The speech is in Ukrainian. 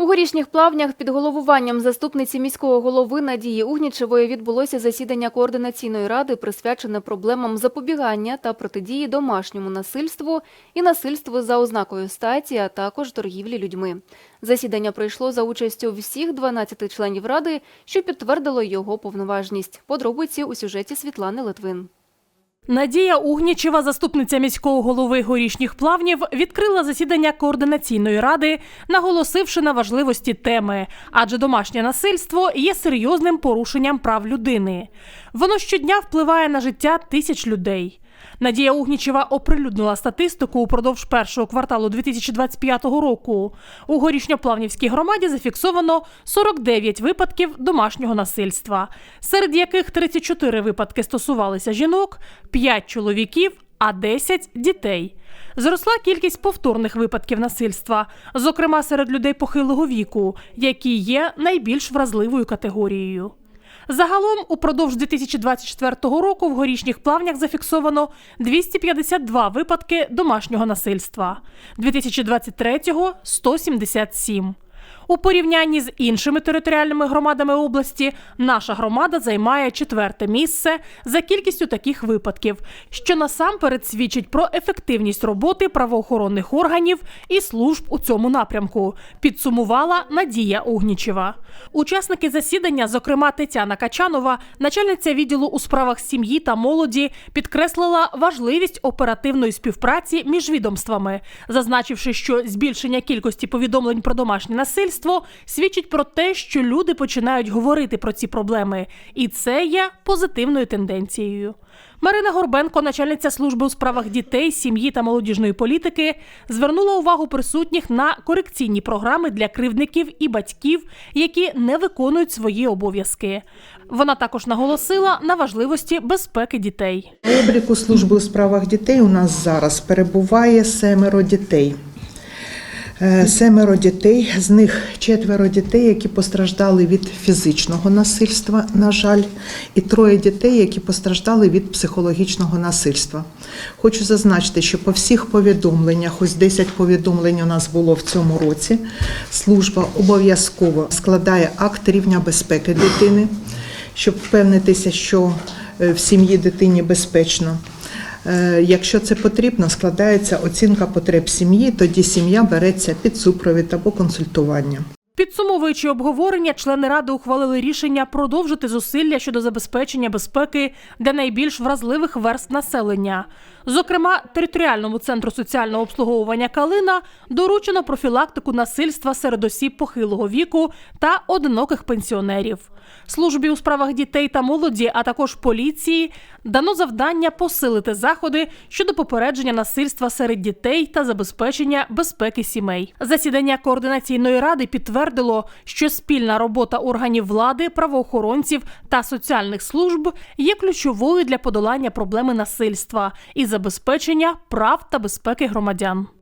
У горішніх плавнях під головуванням заступниці міського голови Надії Угнічевої відбулося засідання координаційної ради, присвячене проблемам запобігання та протидії домашньому насильству і насильству за ознакою статі, а також торгівлі людьми. Засідання пройшло за участю всіх 12 членів ради, що підтвердило його повноважність. Подробиці у сюжеті Світлани Литвин. Надія Угнічева, заступниця міського голови горішніх плавнів, відкрила засідання координаційної ради, наголосивши на важливості теми, адже домашнє насильство є серйозним порушенням прав людини. Воно щодня впливає на життя тисяч людей. Надія Угнічева оприлюднила статистику упродовж першого кварталу 2025 року. У горішньоплавнівській громаді зафіксовано 49 випадків домашнього насильства, серед яких 34 випадки стосувалися жінок, 5 чоловіків, а 10 – дітей. Зросла кількість повторних випадків насильства, зокрема серед людей похилого віку, які є найбільш вразливою категорією. Загалом упродовж 2024 року в горішніх плавнях зафіксовано 252 випадки домашнього насильства, 2023-го – 177. У порівнянні з іншими територіальними громадами області наша громада займає четверте місце за кількістю таких випадків, що насамперед свідчить про ефективність роботи правоохоронних органів і служб у цьому напрямку. Підсумувала Надія Угнічева. Учасники засідання, зокрема Тетяна Качанова, начальниця відділу у справах сім'ї та молоді, підкреслила важливість оперативної співпраці між відомствами, зазначивши, що збільшення кількості повідомлень про домашнє насильство свідчить про те, що люди починають говорити про ці проблеми, і це є позитивною тенденцією. Марина Горбенко, начальниця служби у справах дітей, сім'ї та молодіжної політики, звернула увагу присутніх на корекційні програми для кривдників і батьків, які не виконують свої обов'язки. Вона також наголосила на важливості безпеки дітей. На обліку служби у справах дітей у нас зараз перебуває семеро дітей. Е, Семеро дітей, з них четверо дітей, які постраждали від фізичного насильства, на жаль, і троє дітей, які постраждали від психологічного насильства. Хочу зазначити, що по всіх повідомленнях, ось 10 повідомлень у нас було в цьому році. Служба обов'язково складає акт рівня безпеки дитини, щоб впевнитися, що е, в сім'ї дитині безпечно. Е, Якщо це потрібно, складається оцінка потреб сім'ї, тоді сім'я береться під супровід або консультування. Підсумовуючи обговорення, члени ради ухвалили рішення продовжити зусилля щодо забезпечення безпеки для найбільш вразливих верст населення. Зокрема, територіальному центру соціального обслуговування Калина доручено профілактику насильства серед осіб похилого віку та одиноких пенсіонерів. Службі у справах дітей та молоді, а також поліції дано завдання посилити заходи щодо попередження насильства серед дітей та забезпечення безпеки сімей. Засідання координаційної ради підтвердило, що спільна робота органів влади, правоохоронців та соціальних служб є ключовою для подолання проблеми насильства і забезпечення прав та безпеки громадян.